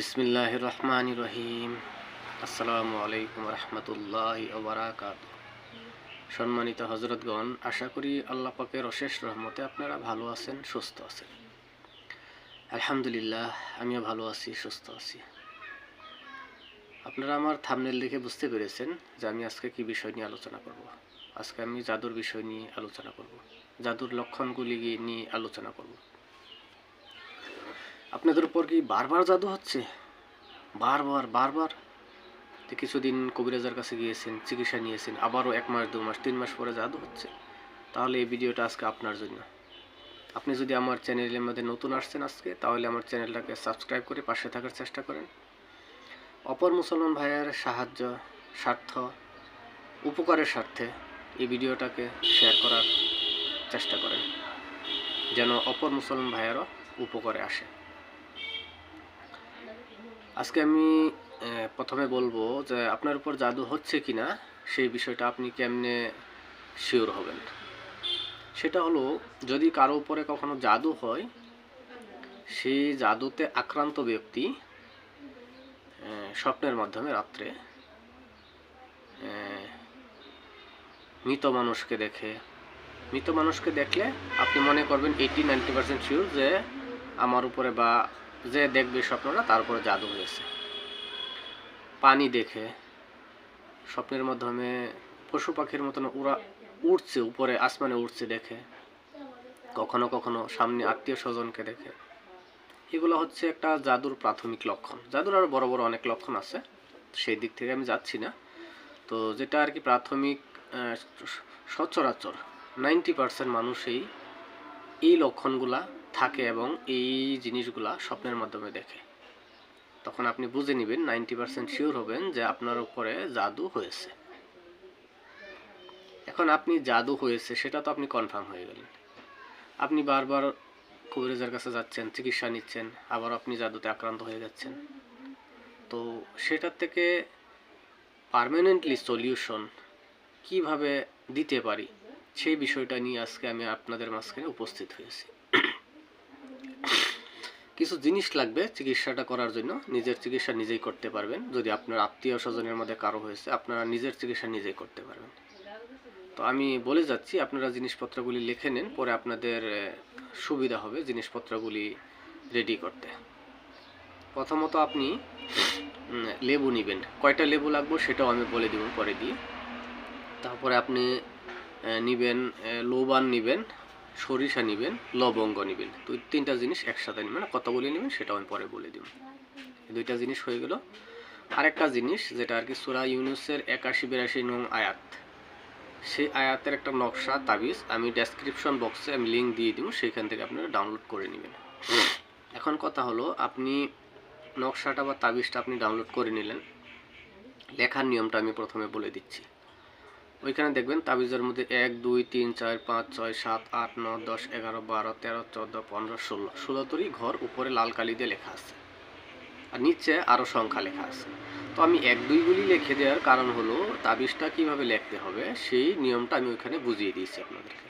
বিসমিল্লাহ রহমান রহিম আসসালামু আলাইকুম রহমতুল্লাহ ওবরাকাত সম্মানিত হজরতগণ আশা করি আল্লাহ পাকের অশেষ রহমতে আপনারা ভালো আছেন, সুস্থ আছেন। আলহামদুলিল্লাহ, আমিও ভালো আছি, সুস্থ আছি। আপনারা আমার থামনেল দেখে বুঝতে পেরেছেন যে আমি আজকে কি বিষয় নিয়ে আলোচনা করব। আজকে আমি জাদুর বিষয় নিয়ে আলোচনা করব। জাদুর লক্ষণগুলি নিয়ে আলোচনা করব। আপনাদের উপর কি বারবার জাদু হচ্ছে? বারবার বারবার? তো কিছুদিন কবিরাজার কাছে গিয়েছেন, চিকিৎসা নিয়েছেন, আবারও এক মাস দু মাস তিন মাস পরে জাদু হচ্ছে। তাহলে এই ভিডিওটা আজকে আপনার জন্য। আপনি যদি আমার চ্যানেলের মধ্যে নতুন আসছেন আজকে, তাহলে আমার চ্যানেলটাকে সাবস্ক্রাইব করে পাশে থাকার চেষ্টা করেন। অপর মুসলমান ভাইয়ের সাহায্য, স্বার্থ, উপকারের স্বার্থে এই ভিডিওটাকে শেয়ার করার চেষ্টা করেন, যেন অপর মুসলমান ভাইয়েরও উপকারে আসে। আজকে আমি প্রথমে বলব যে আপনার উপর জাদু হচ্ছে কি না সেই বিষয়টা আপনি কেমনে শিওর হবেন? সেটা হলো, যদি কারও উপরে কখনো জাদু হয় সেই জাদুতে আক্রান্ত ব্যক্তি স্বপ্নের মাধ্যমে রাত্রে মৃত মানুষকে দেখে। মৃত মানুষকে দেখলে আপনি মনে করবেন এইটি নাইনটি পার্সেন্ট শিওর যে আমার উপরে বা যে দেখবে স্বপ্নটা তার উপরে জাদু হয়েছে। পানি দেখে স্বপ্নের মাধ্যমে পশু পাখির মতন উড়া উড়ছে, উপরে আসমানে উড়ছে দেখে। কখনো কখনো সামনে আত্মীয় স্বজনকে দেখে। এগুলো হচ্ছে একটা জাদুর প্রাথমিক লক্ষণ। জাদুর আরও বড় বড় অনেক লক্ষণ আছে, সেই দিক থেকে আমি যাচ্ছি না। তো যেটা আর কি প্রাথমিক সচরাচর নাইনটি পার্সেন্ট মানুষই এই লক্ষণগুলা থাকে এবং এই জিনিসগুলা স্বপ্নের মাধ্যমে দেখে। তখন আপনি বুঝে নেবেন, নাইনটি পার্সেন্ট শিওর হবেন যে আপনার উপরে জাদু হয়েছে। এখন আপনি জাদু হয়েছে, সেটা তো আপনি কনফার্ম হয়ে গেলেন। আপনি বারবার কবিরাজের কাছে যাচ্ছেন, চিকিৎসা নিচ্ছেন, আবার আপনি জাদুতে আক্রান্ত হয়ে যাচ্ছেন। তো সেটার থেকে পার্মানেন্টলি সলিউশন কীভাবে দিতে পারি, সেই বিষয়টা নিয়ে আজকে আমি আপনাদের মাঝখানে উপস্থিত হয়েছি। কিছু জিনিস লাগবে চিকিৎসাটা করার জন্য। নিজের চিকিৎসা নিজেই করতে পারবেন। যদি আপনার আত্মীয় স্বজনের মধ্যে কারও হয়েছে, আপনারা নিজের চিকিৎসা নিজেই করতে পারবেন। তো আমি বলে যাচ্ছি, আপনারা জিনিসপত্রগুলি লিখে নেন, পরে আপনাদের সুবিধা হবে জিনিসপত্রগুলি রেডি করতে। প্রথমত আপনি লেবু নেবেন। কয়টা লেবু লাগবে সেটাও আমি বলে দিব পরে দিয়ে তারপরে আপনি নিবেন লৌবান নেবেন। সরিষা নেবেন, লবঙ্গ নেবেন। তো তিনটা জিনিস একসাথে নেবেন। কতগুলি নেবেন সেটাও আমি পরে বলে দিব। দুইটা জিনিস হয়ে গেল। আরেকটা জিনিস যেটা আর কি সুরা ইউনুসের একাশি, বিরাশি নং আয়াত। সেই আয়াতের একটা নকশা, তাবিজ আমি ডেসক্রিপশন বক্সে আমি লিঙ্ক দিয়ে দিব, সেখান থেকে আপনারা ডাউনলোড করে নেবেন। এখন কথা হলো, আপনি নকশাটা বা তাবিজটা আপনি ডাউনলোড করে নিলেন, লেখার নিয়মটা আমি প্রথমে বলে দিচ্ছি। ওইখানে দেখবেন তাবিজের মধ্যে এক, দুই, তিন, চার, পাঁচ, ছয়, সাত, আট, নয়, দশ, এগারো, বারো, তেরো, চোদ্দ, পনেরো, ষোলো। ষোলোতরই ঘর উপরে লাল কালি দিয়ে লেখা আছে। আর নিচে আরও সংখ্যা লেখা আছে। তো আমি এক দুইগুলি লিখে দেওয়ার কারণ হলো তাবিজটা কীভাবে লিখতে হবে সেই নিয়মটা আমি ওইখানে বুঝিয়ে দিয়েছি আপনাদেরকে।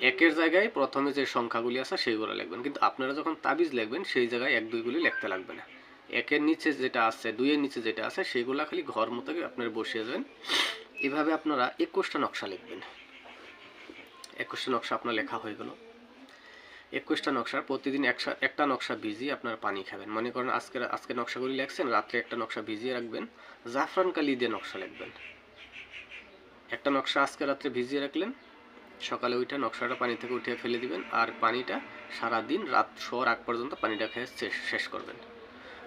একের জায়গায় প্রথমে যে সংখ্যাগুলি আছে সেইগুলো লিখবেন। কিন্তু আপনারা যখন তাবিজ লিখবেন সেই জায়গায় এক দুইগুলি লিখতে লাগবে না। একের নিচে যেটা আছে, দুইয়ের নিচে যেটা আছে, সেইগুলো খালি ঘর মতো আপনারা বসিয়ে যাবেন এভাবে আপনারা একুশটা নকশা লিখবেন। একুশটা নকশা আপনার লেখা হয়ে গেল। একুশটা নকশার প্রতিদিন একশা, একটা নকশা ভিজিয়ে আপনার পানি খাবেন। মনে করেন আজকে আজকে নকশাগুলি লেখছেন, রাত্রে একটা নকশা ভিজিয়ে রাখবেন, জাফরান কালি দিয়ে নকশা লিখবেন। একটা নকশা আজকে রাত্রে ভিজিয়ে রাখলেন, সকালে ওইটা নকশাটা পানি থেকে উঠিয়ে ফেলে দিবেন, আর পানিটা সারা দিন রাত শোয়ার আগ পর্যন্ত পানিটা খেয়ে শেষ করবেন।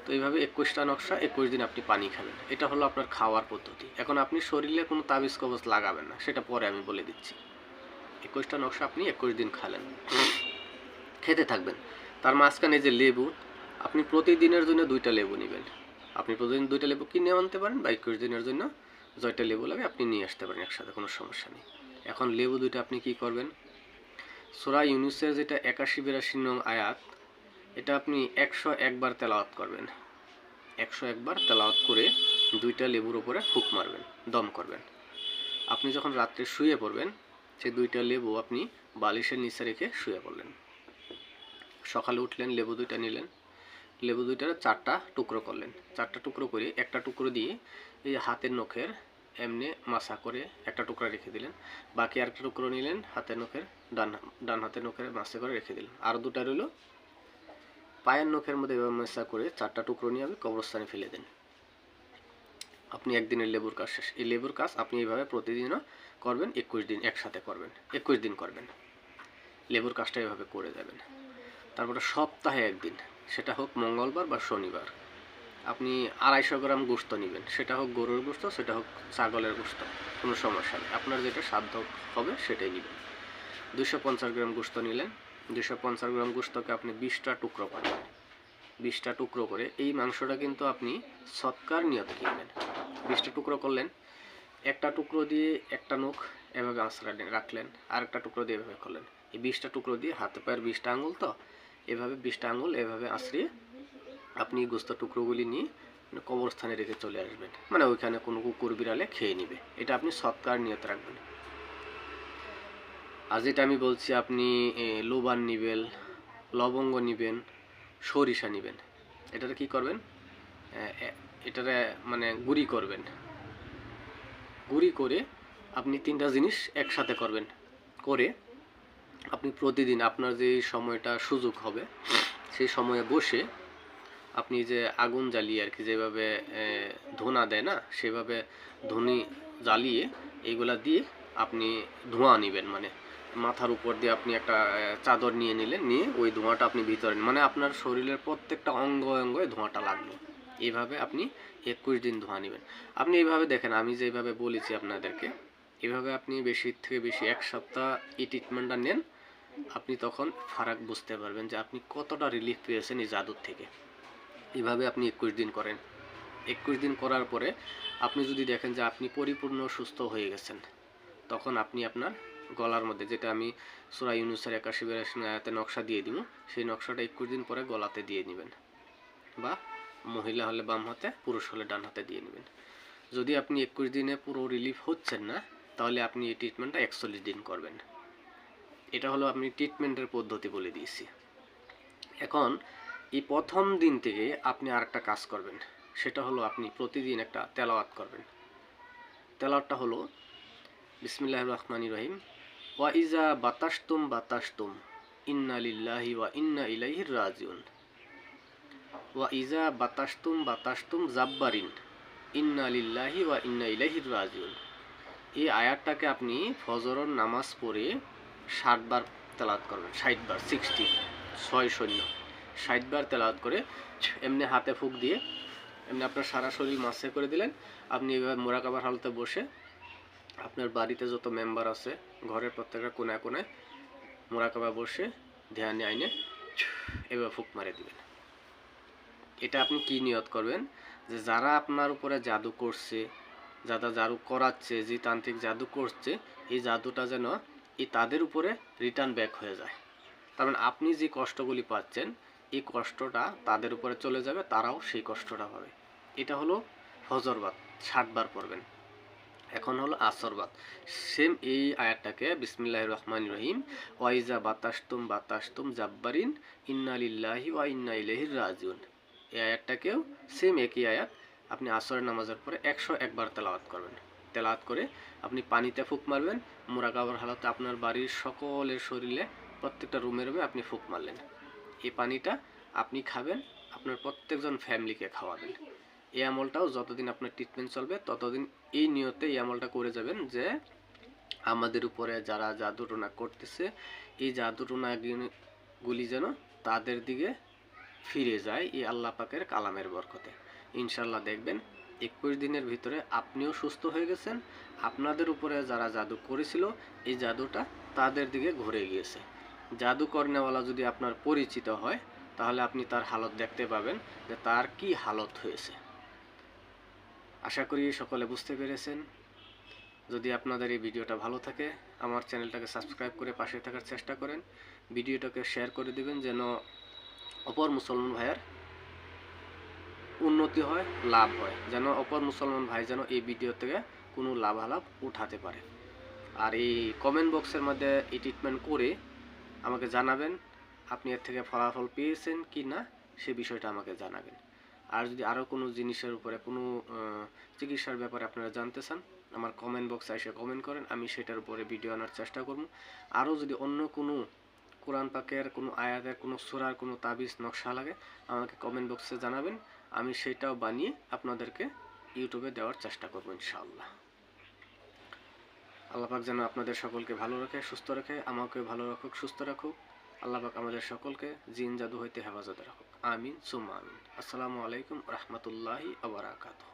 তো এইভাবে একুশটা নকশা, একুশ দিন আপনি পানি খাবেন। এটা হলো আপনার খাওয়ার পদ্ধতি। এখন আপনি শরীরে কোনো তাবিজ কবজ লাগাবেন না, সেটা পরে আমি বলে দিচ্ছি। একুশটা নকশা আপনি একুশ দিন খালেন। খেতে থাকবেন। তার মাঝখানে যে লেবু, আপনি প্রতিদিনের জন্য দুইটা লেবু নেবেন। আপনি প্রতিদিন দুইটা লেবু কিনে আনতে পারেন বা একুশ দিনের জন্য জয়টা লেবু লাগে আপনি নিয়ে আসতে পারেন একসাথে, কোনো সমস্যা নেই। এখন লেবু দুইটা আপনি কি করবেন? সোরা ইউনুসের যেটা একাশি বিরাশি নং আয়াত এটা আপনি একশো একবার তেলাওয়াত করবেন। একশো একবার তেলাওয়াত করে দুইটা লেবুর ওপরে ফুক মারবেন, দম করবেন। আপনি যখন রাত্রে শুয়ে পড়বেন, সেই দুইটা লেবু আপনি বালিশের নিচে রেখে শুয়ে পড়লেন। সকালে উঠলেন, লেবু দুইটা নিলেন। লেবু দুইটার চারটা টুকরো করলেন। চারটা টুকরো করে একটা টুকরো দিয়ে এই হাতের নখের এমনি মাসা করে একটা টুকরা রেখে দিলেন। বাকি আরেকটা টুকরো নিলেন, হাতের নখের ডান ডান হাতের নখের মাসা করে রেখে দিলেন। আর দুটা রইল পায়ের নখের মধ্যে এভাবে মাসা করে চারটা টুকরো নিয়ে আমি কবরস্থানে ফেলে দেন। আপনি একদিনের লেবুর কাজ শেষ। এই লেবুর কাজ আপনি এইভাবে প্রতিদিনও করবেন, একুশ দিন একসাথে করবেন, একুশ দিন করবেন। লেবুর কাজটা এভাবে করে যাবেন তারপরে সপ্তাহে একদিন, সেটা হোক মঙ্গলবার বা শনিবার। আপনি আড়াইশো গ্রাম গোস্ত নেবেন, সেটা হোক গরুর গোস্ত সেটা হোক ছাগলের গোস্ত কোনো সমস্যা নেই। আপনার যেটা সাধ্য হবে সেটাই নেবেন। দুশো পঞ্চাশ গ্রাম গোস্ত নিলেন দুশো পঞ্চাশ গ্রাম গোস্তকে আপনি বিশটা টুকরো পাবেন বিশটা টুকরো করে এই মাংসটা কিন্তু আপনি সৎকার নিয়ত কিনবেন বিশটা টুকরো করলেন, একটা টুকরো দিয়ে একটা নখ এভাবে আঁচড়া রাখলেন আর একটা টুকরো দিয়ে এভাবে করলেন। এই বিশটা টুকরো দিয়ে হাতে পায়ের বিশটা আঙুল তো, এভাবে বিশটা আঙুল এভাবে আঁচড়িয়ে আপনি গোস্ত টুকরোগুলি নিয়ে কবরস্থানে রেখে চলে আসবেন। মানে ওইখানে কোনো কুকুর বিড়ালে খেয়ে নিবে। এটা আপনি সৎকার নিয়ত রাখবেন। আর যেটা আমি বলছি আপনি লোবান নিবেন, লবঙ্গ নিবেন, সরিষা নিবেন। এটাতে কি করবেন? এটারে মানে গুঁড়ি করবেন। গুঁড়ি করে আপনি তিনটা জিনিস একসাথে করবেন। করে আপনি প্রতিদিন আপনার যে সময়টা সুযোগ হবে সেই সময়ে বসে আপনি যে আগুন জ্বালিয়ে আর কি যেভাবে ধোঁয়া দেয় না, সেভাবে ধুনি জ্বালিয়ে এইগুলা দিয়ে আপনি ধোঁয়া নেবেন মানে। মাথার উপর দিয়ে আপনি একটা চাদর নিয়ে নিলেন, নিয়ে ওই ধোঁয়াটা আপনি ভিতরে মানে আপনার শরীরের প্রত্যেকটা অঙ্গ অঙ্গে ধোঁয়াটা লাগল। এইভাবে আপনি একুশ দিন ধোঁয়া নেবেন। আপনি এইভাবে দেখেন, আমি যেভাবে বলেছি আপনাদেরকে এভাবে আপনি বেশি থেকে বেশি এক সপ্তাহ এই ট্রিটমেন্টটা নেন, আপনি তখন ফারাক বুঝতে পারবেন যে আপনি কতটা রিলিফ পেয়েছেন এই জাদুর থেকে। এভাবে আপনি একুশ দিন করেন। একুশ দিন করার পরে আপনি যদি দেখেন যে আপনি পরিপূর্ণ সুস্থ হয়ে গেছেন, তখন আপনি আপনার গলার মধ্যে, যেটা আমি সুরা ইউনুসের একাশি বিরাশি আয়াতে নকশা দিয়ে দিব, সেই নকশাটা একুশ দিন পরে গলাতে দিয়ে নেবেন। বা মহিলা হলে বাম হাতে, পুরুষ হলে ডান হাতে দিয়ে নেবেন। যদি আপনি একুশ দিনে পুরো রিলিফ হচ্ছেন না, তাহলে আপনি এই ট্রিটমেন্টটা একচল্লিশ দিন করবেন। এটা হলো আপনি ট্রিটমেন্টের পদ্ধতি বলে দিয়েছি। এখন, এই প্রথম দিন থেকে আপনি আরেকটা কাজ করবেন। সেটা হলো আপনি প্রতিদিন একটা তেলাওয়াত করবেন। তেলাওয়াতটা হলো বিসমিল্লাহ রহমানি রহিম ওয়া ইজা বাতাসতুম বাতাসতুম, ইন্না লিল্লাহি ওয়া ইন্না ইলাইহির রাজিউন। ওয়া ইজা বাতাসতুম বাতাসতুম জাব্বারিন, ইন্না লিল্লাহি ওয়া ইন্না ইলাইহির রাজিউন। এই আয়াতটাকে আপনি ফজরের নামাজ পড়ে ষাট বার তেলাওয়াত করবেন ষাট বার সিক্সটি, ছয় শূন্য ষাট বার তেলাওয়াত করে এমনি হাতে ফুক দিয়ে, এমনি আপনার সারা শরীর মাসে করে দিলেন, আপনি এভাবে মোরাকাবার হালতে বসে আপনার বাড়িতে যত মেম্বার আছে, ঘরের প্রত্যেকটা কোনায় কোনায় মোরাকাবা বসে ধ্যানে আইনে এভাবে ফুক মারে দিবেন। এটা আপনি কি নিয়ত করবেন? যে যারা আপনার উপরে জাদু করছে, যারা জাদু করাচ্ছে, যে তান্ত্রিক জাদু করছে, এই জাদুটা যেন এই তাদের উপরে রিটার্ন ব্যাক হয়ে যায়। তার মানে আপনি যে কষ্টগুলি পাচ্ছেন, এই কষ্টটা তাদের উপরে চলে যাবে, তারাও সেই কষ্টটা পাবে। এটা হলো ফজরবাদ ষাটবার পড়বেন। এখন হলো আসরবাদ সেম এই আয়াতটাকে বিসমিল্লাহ রহমান রহিম ওয়াইজা বাতাসতুম বাতাসতুম জাব্বারিন, ইন্না লিল্লাহি ওয়া ইন্না ইলাইহির রাজিউন। এই আয়াতটাকেও সেম একই আয়াত, আপনি আসরের নামাজের পরে একশো একবার তেলাওয়াত করবেন। তেলাওয়াত করে আপনি পানিতে ফুক মারবেন, মোরাকাবার হালাতে আপনার বাড়ির সকলের শরীরে প্রত্যেকটা রুমে রুমে আপনি ফুক মারলেন। এই পানিটা আপনি খাবেন, আপনার প্রত্যেকজন ফ্যামিলিকে খাওয়াবেন। এই আমলটাও যতদিন আপনার ট্রিটমেন্ট চলবে, ততদিন এই নিয়তে এই আমলটা করে যাবেন যে আমাদের উপরে যারা জাদুটোনা করতেছে, এই জাদুটোনা গুলি যেন তাদের দিকে ফিরে যায় এই আল্লাহ পাকের কালামের বরকতে। ইনশাল্লাহ দেখবেন একুশ দিনের ভিতরে আপনিও সুস্থ হয়ে গেছেন, আপনাদের উপরে যারা জাদু করেছিল, এই জাদুটা তাদের দিকে ঘুরে গিয়েছে। জাদু করনেওয়ালা যদি আপনার পরিচিত হয়, তাহলে আপনি তার হালত দেখতে পাবেন যে তার কি হালত হয়েছে। আশা করি সকলে বুঝতে পেরেছেন। যদি আপনাদের এই ভিডিওটা ভালো থাকে, আমার চ্যানেলটাকে সাবস্ক্রাইব করে পাশে থাকার চেষ্টা করেন। ভিডিওটাকে শেয়ার করে দিবেন যেন অপর মুসলমান ভাইয়ের উন্নতি হয়, লাভ হয়। যেন অপর মুসলমান ভাই যেন এই ভিডিও থেকে কোনো লাভালাভ উঠাতে পারে। আর এই কমেন্ট বক্সের মধ্যে এই ট্রিটমেন্ট করে আমাকে জানাবেন, আপনি এর থেকে ফলাফল পেয়েছেন কি না সে বিষয়টা আমাকে জানাবেন। আর যদি আরও কোনো জিনিসের উপরে, কোনো চিকিৎসার ব্যাপারে আপনারা জানতে চান, আমার কমেন্ট বক্সে এসে কমেন্ট করেন, আমি সেটার উপরে ভিডিও আনার চেষ্টা করব। আরও যদি অন্য কোনো কোরআন পাকের, কোনো আয়াতের, কোনো সুরার, কোনো তাবিজ, নকশা লাগে, আমাকে কমেন্ট বক্সে জানাবেন। আমি সেটাও বানিয়ে আপনাদেরকে ইউটিউবে দেওয়ার চেষ্টা করব, ইনশাআল্লাহ। আল্লাহ পাক যেন আপনাদের সকলকে ভালো রাখে, সুস্থ রাখে আমাকে ভালো রাখুক, সুস্থ রাখুক। আল্লাহ পাক আমাদের সকলকে জিন জাদু হইতে হেফাজতে রাখুক। আমিন আমিন। আসসালামু আলাইকুম রহমতুল্লাহি আবরাকাতুহ